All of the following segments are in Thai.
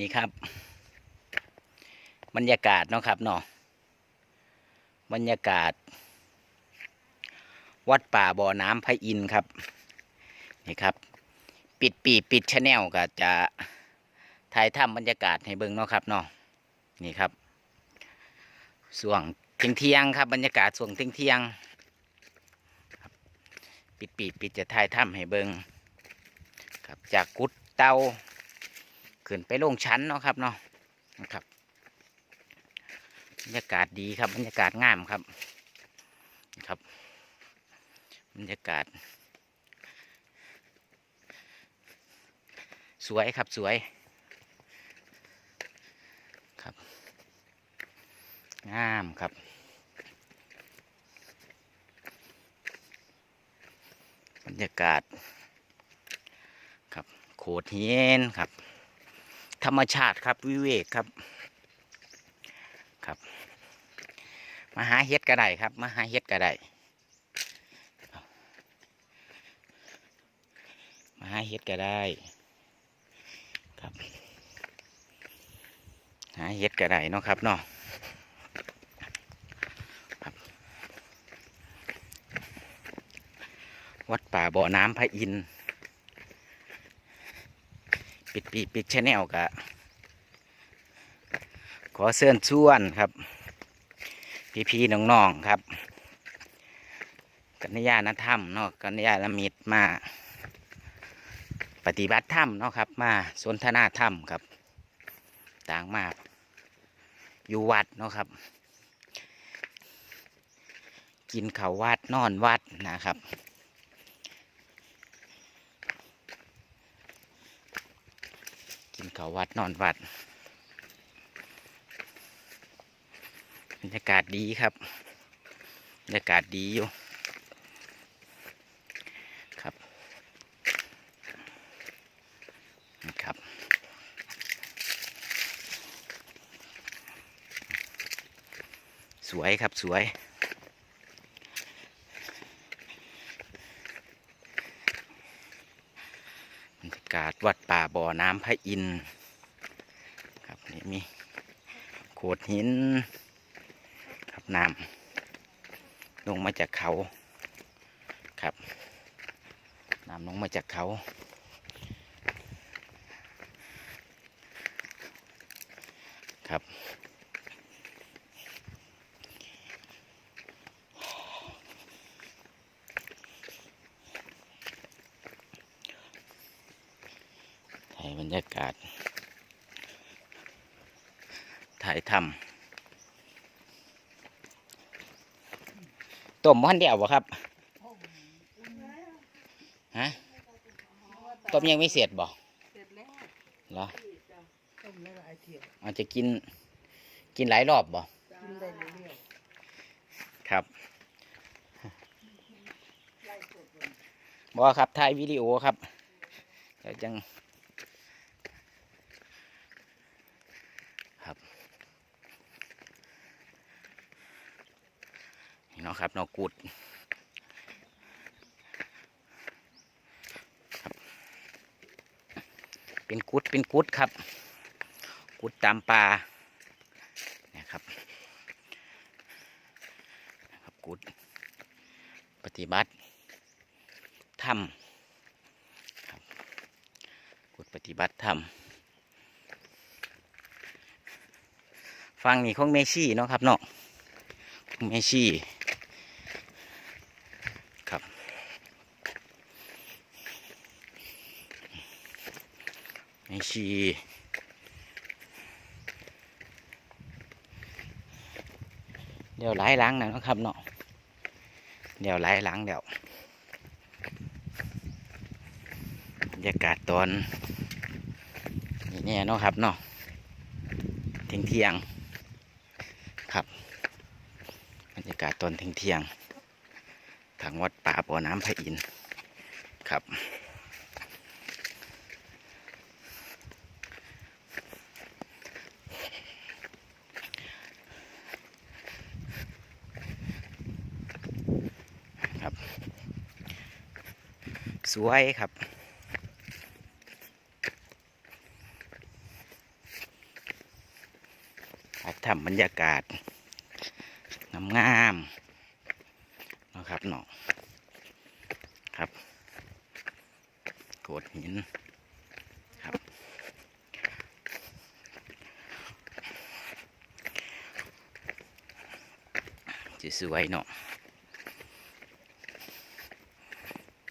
นี่ครับ บรรยากาศเนาะครับเนาะบรรยากาศ วัดป่าบ่อน้ำพระอินครับ นี่ครับ ปิดปีปิดชาแนลก็จะถ่ายทำบรรยากาศให้เบิ่งเนาะครับเนาะนี่ครับส่วงเที่ยงเที่ยงครับ บรรยากาศส่วงเที่ยงเที่ยงปิดปีปิดจะถ่ายทำให้เบิ่งครับจากกุดเตา ขึ้นไปลงชั้นเนาะครับเนาะนะครับบรรยากาศดีครับบรรยากาศงามครับครับ บรรยากาศ สวยครับสวยครับงามครับบรรยากาศ ครับโขดหินครับ ธรรมชาติครับวิเวกครับ ครับ มาหาเฮ็ดก็ได้ครับ มาหาเฮ็ดก็ได้มาหาเฮ็ดก็ได้ ครับ หาเฮ็ดก็ได้เนาะครับเนาะวัดป่าบ่อน้ำพระอินทร์ ปิดปีปิดชแนลกะขอเชิญชวนครับ พี่ๆน้องๆครับ กัญญาณธรรมเนาะกัญญาณมิตรมา ปฏิบัติธรรมเนาะครับ มาสนทนาธรรมครับ ต่างมาอยู่วัดเนาะครับ กินข้าววัดนอนวัดนะครับ กินข้าววัดนอนวัดบรรยากาศดีครับบรรยากาศดีอยู่ครับนะครับสวยครับสวย รรยากาศวัดป่าบ่อน้ำพระอินทร์ครับนี่มีโขดหินครับน้ำลงมาจากเขาครับน้ำลงมาจากเขาครับ ถ่ายบรรยากาศ ถ่ายทำต้มมันเดียวบ่ครับ ฮะ ต้มยังไม่เสร็จบ่เสร็จแล้วเหรอต้มหลายทีอาจจะกิน กินหลายรอบบ่กินได้เรื่อยครับบ่ครับถ่ายวิดีโอครับเดี๋ยวจัง ครับ นี่เนาะครับนาะกุดครับเป็นกุดเป็นกุดครับ กุดตามป่าเนี่ยครับนะครับกุดปฏิบัติธรรมกุดปฏิบัติธรรมฟังนี่ของเมชี่เนาะครับเนาะเมชี่ครับ เมชี่เดี๋ยวหลายหลังนะครับเนาะเดี๋ยวหลายหลังเดี๋ยวบรรยากาศตอนนี่เนี่ยเนาะครับเนาะเที่ยงเที่ยงครับบรรยากาศตอนเที่ยงเที่ยงทางวัดป่าบ่อน้ำพระอินทร์ครับ สวยครับ ทำบรรยากาศงามๆเนะครับเนาะครับโขดหินครับสวยเนาะ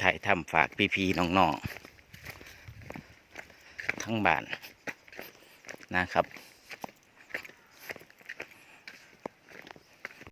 ถ่ายทำฝากพี่ๆน้องๆทั้งบ้านนะครับ